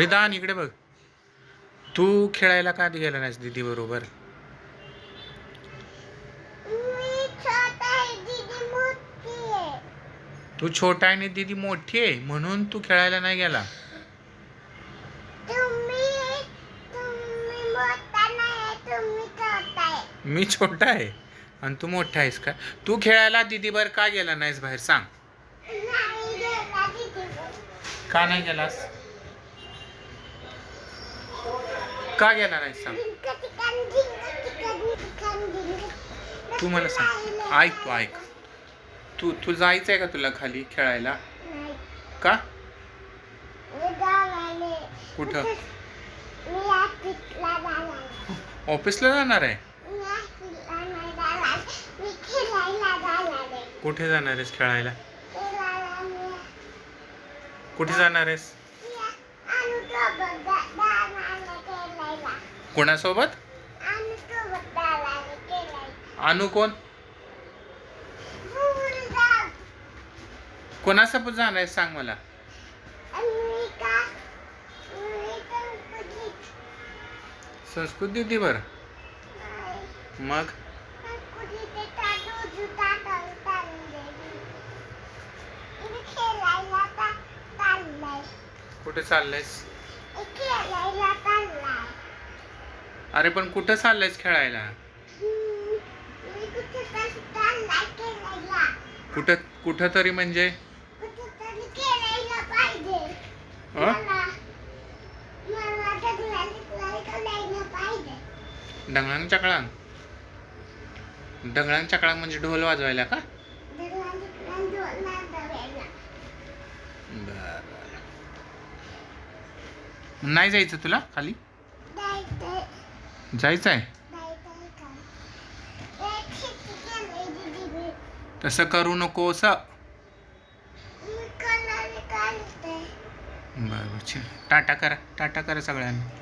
रिदान इकडे बघ. तू खेळायला का गेला नाहीस दीदी बरोबर? तू छोटा आहे आणि दीदी मोठी आहे म्हणून तू खेळायला नाही गेला. मी छोटा आहे आणि तू मोठा आहेस का? तू खेळायला दीदीबर का गेला नाहीस बाहेर सांग. का नाही गेलास? का घेणार आहेस सांग? तू मला सांग. ऐक तू ऐक. तू तू जायचंय का तुला खाली खेळायला? का? कुठं? ऑफिसला जाणार आहे? कुठे जाणार आहेस खेळायला? कुठे जाणार आहेस मी अनुसोबत जा- जाणार आहे खेळायला कोणासोबत? अनु कोण? कोणासोबत जाणार आहे सांग मला. संस्कृत दीदीवर मग? कुठे चाललंयस? अरे पण कुठं चाललंयस खेळायला? कुठे कुठं तरी म्हणजे? डंगळांग चकळांग डंगळांग चकळांग म्हणजे ढोल वाजवायला का? नाही जायचं तुला खाली? जायचं आहे तसं करू काढते. बरं बरं टाटा करा. टाटा करा सगळ्यांना.